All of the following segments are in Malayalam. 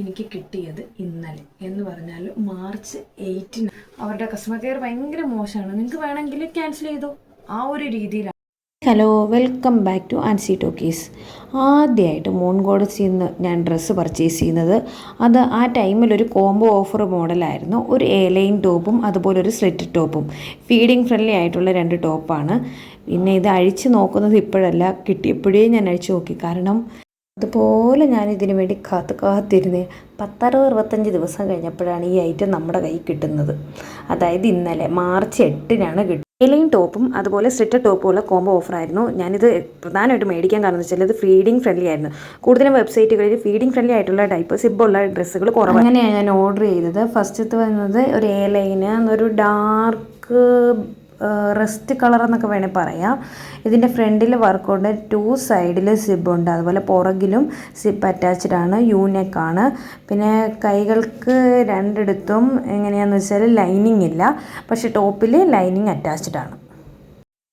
എനിക്ക് കിട്ടിയത് ഇന്നലെ എന്ന് പറഞ്ഞാൽ മാർച്ച് എയ്റ്റിന്. അവരുടെ കസ്റ്റമർ കെയർ ഭയങ്കര മോശമാണ്. നിങ്ങൾക്ക് വേണമെങ്കിൽ ക്യാൻസൽ ചെയ്തോ? ആ ഒരു രീതിയിലാണ് hello welcome back to Ancy talkies ആദ്യമായിട്ട് മോൺ ഗോഡസിൽ നിന്ന് ഞാൻ ഡ്രസ്സ് പർച്ചേസ് ചെയ്യുന്നത്. അത് ആ ടൈമിൽ ഒരു കോംബോ ഓഫർ മോഡലായിരുന്നു ഒരു എലൈൻ ടോപ്പും അതുപോലെ ഒരു സ്ലിറ്റ് ടോപ്പും ഫീഡിങ് ഫ്രണ്ട്ലി ആയിട്ടുള്ള രണ്ട് ടോപ്പാണ് പിന്നെ ഇത് അഴിച്ച് നോക്കുന്നത് ഇപ്പോഴല്ല. കിട്ടിയപ്പോഴേ ഞാൻ അഴിച്ചു നോക്കി. കാരണം അതുപോലെ ഞാൻ ഇതിനു വേണ്ടി കാത്ത് കാത്തിരുന്ന് പത്തറുപത് അറുപത്തഞ്ച് ദിവസം കഴിഞ്ഞപ്പോഴാണ് ഈ ഐറ്റം നമ്മുടെ കയ്യിൽ കിട്ടുന്നത്. അതായത് ഇന്നലെ മാർച്ച് എട്ടിനാണ് കിട്ടുന്നത് എലൈൻ ടോപ്പും അതുപോലെ സ്ലിറ്റർ ടോപ്പും ഉള്ള കോംബോ ഓഫറായിരുന്നു ഞാനിത് പ്രധാനമായിട്ട് മേടിക്കാൻ കാരണം വെച്ചാൽ ഇത് ഫീഡിങ് ഫ്രണ്ട്ലി ആയിരുന്നു. കൂടുതലും വെബ്സൈറ്റുകളിൽ ഫീഡിംഗ് ഫ്രണ്ട്ലി ആയിട്ടുള്ള ടൈപ്പ് സിബുള്ള ഡ്രസ്സുകൾ കുറവ്. അങ്ങനെയാണ് ഞാൻ ഓർഡർ ചെയ്തത്. ഫസ്റ്റത്തെ വന്നത് ഒരു എ ലൈന് ഒരു ഡാർക്ക് റെസ്റ്റ് കളർ എന്നൊക്കെ വേണേൽ പറയാം. ഇതിന്റെ ഫ്രണ്ടിൽ വർക്കുണ്ട്. ടു സൈഡിൽ സിബുണ്ട്. അതുപോലെ പുറകിലും സിബ് അറ്റാച്ച്ഡ് ആണ്. യൂനെക്ക് ആണ്. പിന്നെ കൈകൾക്ക് രണ്ടിടത്തും എങ്ങനെയാണെന്ന് വെച്ചാൽ ലൈനിങ് ഇല്ല. പക്ഷേ ടോപ്പിൽ ലൈനിങ് അറ്റാച്ച്ഡ് ആണ്.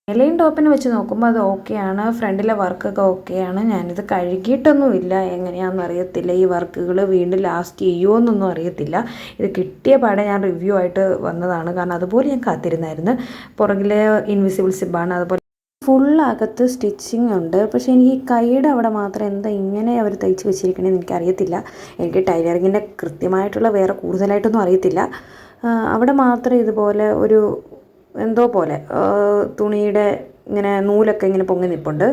എലൈൻ ടോപ്പിനെ വെച്ച് നോക്കുമ്പോൾ അത് ഓക്കെയാണ്. ഫ്രണ്ടിലെ വർക്കൊക്കെ ഓക്കെയാണ്. ഞാനിത് കഴുകിയിട്ടൊന്നുമില്ല. എങ്ങനെയാണെന്ന് അറിയത്തില്ല. ഈ വർക്കുകൾ വീണ്ടും ലാസ്റ്റ് ചെയ്യുമോ എന്നൊന്നും അറിയത്തില്ല. ഇത് കിട്ടിയ പാടെ ഞാൻ റിവ്യൂ ആയിട്ട് വന്നതാണ്. കാരണം അതുപോലെ ഞാൻ കാത്തിരുന്നായിരുന്നു. പുറകിലെ ഇൻവിസിബിൾ സിബാണ് അതുപോലെ ഫുൾ അകത്ത് സ്റ്റിച്ചിങ് ഉണ്ട്. പക്ഷേ എനിക്ക് ഈ കൈയുടെ അവിടെ മാത്രം എന്താ ഇങ്ങനെ അവർ തയ്ച്ച് വെച്ചിരിക്കണമെന്ന് എനിക്കറിയത്തില്ല. എനിക്ക് ടൈലറിങ്ങിന്റെ കൃത്യമായിട്ടുള്ള വേറെ കൂടുതലായിട്ടൊന്നും അറിയത്തില്ല. അവിടെ മാത്രം ഇതുപോലെ ഒരു എന്തോ പോലെ തുണിയുടെ ഇങ്ങനെ നൂലൊക്കെ ഇങ്ങനെ പൊങ്ങി നിൽപ്പുണ്ട്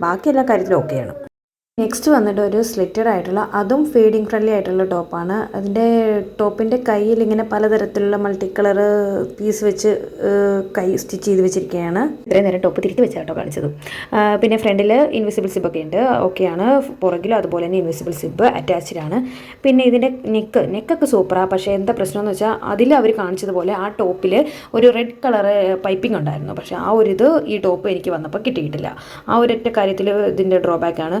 ബാക്കി എല്ലാ കാര്യത്തിലും ഓക്കെയാണ്. നെക്സ്റ്റ് വന്നിട്ട് ഒരു സ്ലിറ്റഡ് ആയിട്ടുള്ള അതും ഫീഡിങ് ഫ്രണ്ട്ലി ആയിട്ടുള്ള ടോപ്പാണ് അതിന്റെ ടോപ്പിന്റെ കയ്യിൽ ഇങ്ങനെ പലതരത്തിലുള്ള മൾട്ടി കളർ പീസ് വെച്ച് കൈ സ്റ്റിച്ച് ചെയ്ത് വെച്ചിരിക്കുകയാണ് ഇത്രയും നേരം ടോപ്പ് തിരിച്ച് വെച്ചാട്ടോ കാണിച്ചത്. പിന്നെ ഫ്രണ്ടിൽ ഇൻവിസിബിൾ സിബ് ഒക്കെ ഉണ്ട്. ഓക്കെയാണ് പുറകിലും അതുപോലെ തന്നെ ഇൻവിസിബിൾ സിബ് അറ്റാച്ച്ഡ് ആണ്. പിന്നെ ഇതിന്റെ നെക്ക് നെക്കൊക്കെ സൂപ്പറാണ് പക്ഷേ എന്താ പ്രശ്നം എന്ന് വെച്ചാൽ അതിൽ അവർ കാണിച്ചതുപോലെ ആ ടോപ്പിൽ ഒരു റെഡ് കളർ പൈപ്പിംഗ് ഉണ്ടായിരുന്നു. പക്ഷേ ആ ഒരു ഇത് ഈ ടോപ്പ് എനിക്ക് വന്നപ്പോൾ കിട്ടിയിട്ടില്ല. ആ ഒരൊറ്റ കാര്യത്തിൽ ഇതിന്റെ ഡ്രോബാക്ക് ആണ്.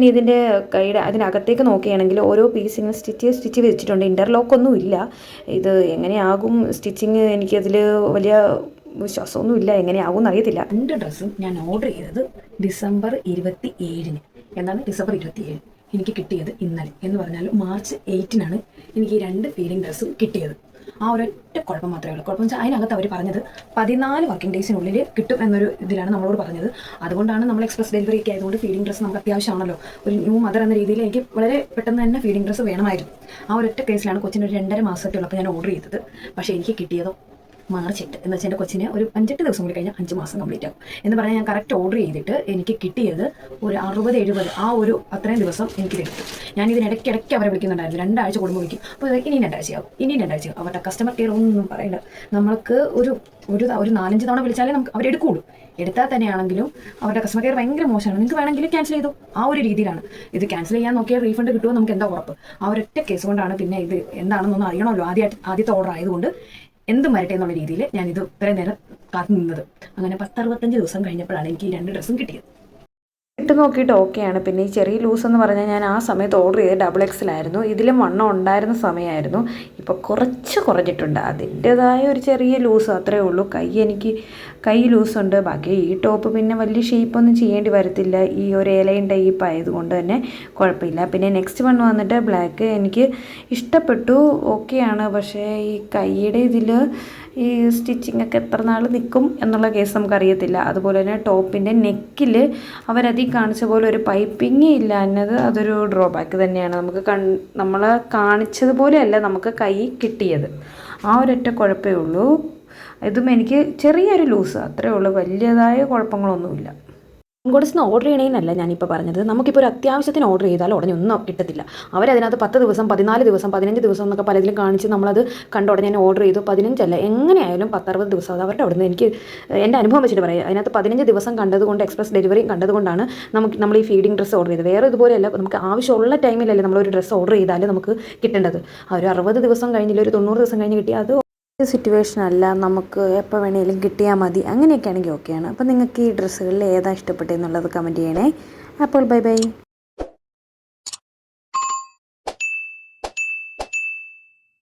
പിന്നെ ഇതിന്റെ കൈയുടെ അതിനകത്തേക്ക് നോക്കുകയാണെങ്കിൽ ഓരോ പീസിങ് സ്റ്റിച്ച് സ്റ്റിച്ച് വെച്ചിട്ടുണ്ട്. ഇന്റർലോക്കൊന്നും ഇല്ല. ഇത് എങ്ങനെയാകും? സ്റ്റിച്ചിങ് എനിക്കതിൽ വലിയ വിശ്വാസമൊന്നും ഇല്ല. എങ്ങനെയാകും എന്നറിയത്തില്ല. രണ്ട് ഡ്രസ്സും ഞാൻ ഓർഡർ ചെയ്തത് ഡിസംബർ ഇരുപത്തി ഏഴിന് എന്നാണ് ഡിസംബർ ഇരുപത്തി ഏഴ് എനിക്ക് കിട്ടിയത് ഇന്നലെ എന്ന് പറഞ്ഞാൽ മാർച്ച് എയ്റ്റിനാണ് എനിക്ക് ഈ രണ്ട് ഫീലിംഗ് ഡ്രസ്സും കിട്ടിയത്. ആ ഒരൊറ്റ കുഴപ്പം മാത്രമേ ഉള്ളൂ. കുഴപ്പം വെച്ചാൽ അതിനകത്ത് അവർ പറഞ്ഞത് പതിനാല് വർക്കിംഗ് ഡേയ്സിനുള്ളിൽ കിട്ടും എന്നൊരു ഇതിലാണ് നമ്മളോട് പറഞ്ഞത്. അതുകൊണ്ടാണ് നമ്മൾ എക്സ്പ്രസ് ഡെലിവറി ഒക്കെ ആയതുകൊണ്ട് ഫീഡിംഗ് ഡ്രസ്സ് നമുക്ക് അത്യാവശ്യമാണല്ലോ. ഒരു ന്യൂ മദർ എന്ന രീതിയിൽ എനിക്ക് വളരെ പെട്ടെന്ന് തന്നെ ഫീഡിംഗ് ഡ്രസ്സ് വേണമായിരുന്നു. ആ ഒരൊറ്റ കേസിലാണ് കൊച്ചിന്റെ ഒരു രണ്ടര മാസമൊക്കെ ഉള്ളപ്പോൾ ഞാൻ ഓർഡർ ചെയ്തത്. പക്ഷേ എനിക്ക് കിട്ടിയതോ മാർച്ച് എട്ട് എന്ന് വെച്ചാൽ എന്റെ കൊച്ചിന് ഒരു അഞ്ചെട്ട് ദിവസം കൂടി കഴിഞ്ഞാൽ അഞ്ച് മാസം കംപ്ലീറ്റ് ആകും എന്ന് പറഞ്ഞാൽ ഞാൻ കറക്റ്റ് ഓർഡർ ചെയ്തിട്ട് എനിക്ക് കിട്ടിയത് ഒരു അറുപത് എഴുപത് ആ ഒരു അത്രയും ദിവസം എനിക്ക് കിട്ടും. ഞാൻ ഇതിനിടയ്ക്കിടയ്ക്ക് അവരെ വിളിക്കുന്നുണ്ടായിരുന്നു. രണ്ടാഴ്ച കൂടുമ്പോൾ വിളിക്കും. അപ്പോൾ ഇനി രണ്ടാഴ്ചയാവും. ഇനി രണ്ടാഴ്ചയാവും. അവരുടെ കസ്റ്റമർ കെയർ ഒന്നും പറയണ്ട നമ്മൾക്ക് ഒരു ഒരു ഒരു നാലഞ്ച് തവണ വിളിച്ചാലേ നമുക്ക് അവർ അവരെടുക്കുള്ളൂ എടുത്താൽ തന്നെയാണെങ്കിലും അവരുടെ കസ്റ്റമർ കെയർ ഭയങ്കര മോശമാണ്. നിങ്ങൾക്ക് വേണമെങ്കിൽ ക്യാൻസൽ ചെയ്തു. ആ ഒരു രീതിയിലാണ്. ഇത് ക്യാൻസൽ ചെയ്യാൻ നോക്കിയാൽ റീഫണ്ട് കിട്ടുമോ നമുക്ക് എന്താ ഉറപ്പ്? ആ ഒരൊറ്റ കേസ് കൊണ്ടാണ് പിന്നെ ഇത് എന്താണെന്നൊന്നും അറിയണമല്ലോ. ആദ്യമായിട്ട് ആദ്യത്തെ ഓർഡർ ആയതുകൊണ്ട് എന്തും മരട്ടെ എന്നുള്ള രീതിയിൽ ഞാനിത് ഇത്രയും നേരം കാത്തു നിന്നത്. അങ്ങനെ പത്തറുപത്തഞ്ച് ദിവസം കഴിഞ്ഞപ്പോഴാണ് എനിക്ക് ഈ രണ്ട് ഡ്രസ്സും കിട്ടിയത്. ഇട്ട് നോക്കിയിട്ട് ഓക്കെയാണ് പിന്നെ ഈ ചെറിയ ലൂസ് എന്ന് പറഞ്ഞാൽ ഞാൻ ആ സമയത്ത് ഓർഡർ ചെയ്ത് ഡബിൾ എക്സിലായിരുന്നു ഇതിലും വണ്ണം ഉണ്ടായിരുന്ന സമയമായിരുന്നു. ഇപ്പോൾ കുറച്ച് കുറഞ്ഞിട്ടുണ്ട്. അതിന്റെതായ ഒരു ചെറിയ ലൂസ് അത്രേ ഉള്ളൂ. കൈ എനിക്ക് കൈ ലൂസുണ്ട് ബാക്കി ഈ ടോപ്പ് പിന്നെ വലിയ ഷേപ്പൊന്നും ചെയ്യേണ്ടി വരത്തില്ല. ഈ ഒരു ഏലയും ടൈപ്പ് ആയതുകൊണ്ട് തന്നെ കുഴപ്പമില്ല. പിന്നെ നെക്സ്റ്റ് വൺ വന്നിട്ട് ബ്ലാക്ക് എനിക്ക് ഇഷ്ടപ്പെട്ടു. ഓക്കെയാണ് പക്ഷേ ഈ കൈയുടെ ഇതിൽ ഈ സ്റ്റിച്ചിങ് ഒക്കെ എത്ര നാൾ നിൽക്കും എന്നുള്ള കേസ് നമുക്കറിയത്തില്ല. അതുപോലെ തന്നെ ടോപ്പിന്റെ നെക്കിൽ അവരതി കാണിച്ച പോലെ ഒരു പൈപ്പിംഗ് ഇല്ല എന്നത് അതൊരു ഡ്രോബാക്ക് തന്നെയാണ്. നമുക്ക് കൺ നമ്മൾ കാണിച്ചതുപോലെയല്ല നമുക്ക് കൈ കിട്ടിയത്. ആ ഒരൊറ്റ കുഴപ്പമേ ഉള്ളൂ. ഇതും എനിക്ക് ചെറിയൊരു ലൂസ് അത്രേ ഉള്ളൂ. വലിയതായ കുഴപ്പങ്ങളൊന്നുമില്ല. കൊടുസിന് ഓർഡർ ചെയ്യണേന്നല്ല ഞാനിപ്പോൾ പറഞ്ഞത്. നമുക്കിപ്പോൾ ഒരു അത്യാവശ്യത്തിന് ഓർഡർ ചെയ്താൽ ഉടനെ ഒന്നും കിട്ടത്തില്ല. അവരതിനകത്ത് പത്ത് ദിവസം പതിനാല് ദിവസം പതിനഞ്ച് ദിവസം എന്നൊക്കെ പലതിലും കാണിച്ച് നമ്മളത് കണ്ട ഉടനെ ഓർഡർ ചെയ്തു. പതിനഞ്ചല്ല എങ്ങനെയായാലും പത്തറുപത് ദിവസം. അത് അവരുടെ അവിടുന്ന് എനിക്ക് എന്റെ അനുഭവം വെച്ചിട്ട് പറയാം. അതിനകത്ത് പതിനഞ്ച് ദിവസം കണ്ടതുകൊണ്ട് എക്സ്പ്രസ് ഡെലിവറിയും കണ്ടതുകൊണ്ടാണ് നമുക്ക് നമ്മൾ ഈ ഫീഡിംഗ് ഡ്രസ്സ് ഓർഡർ ചെയ്തത്. വേറെ ഇതുപോലെയല്ല നമുക്ക് ആവശ്യമുള്ള ടൈമിലല്ലേ നമ്മളൊരു ഡ്രസ്സ് ഓർഡർ ചെയ്താൽ നമുക്ക് കിട്ടേണ്ടത്. ആ ഒരു അറുപത് ദിവസം കഴിഞ്ഞില്ല ഒരു തൊണ്ണൂറ് ദിവസം കഴിഞ്ഞ് കിട്ടിയാൽ അത് സിറ്റുവേഷൻ അല്ല നമുക്ക് എപ്പോൾ വേണേലും കിട്ടിയാൽ മതി അങ്ങനെയൊക്കെ ആണെങ്കിൽ ഓക്കെയാണ് അപ്പോൾ നിങ്ങൾക്ക് ഈ ഡ്രസ്സുകളിൽ ഏതാ ഇഷ്ടപ്പെട്ടതെന്നുള്ളത് കമന്റ് ചെയ്യണേ. അപ്പോൾ ബൈ ബൈ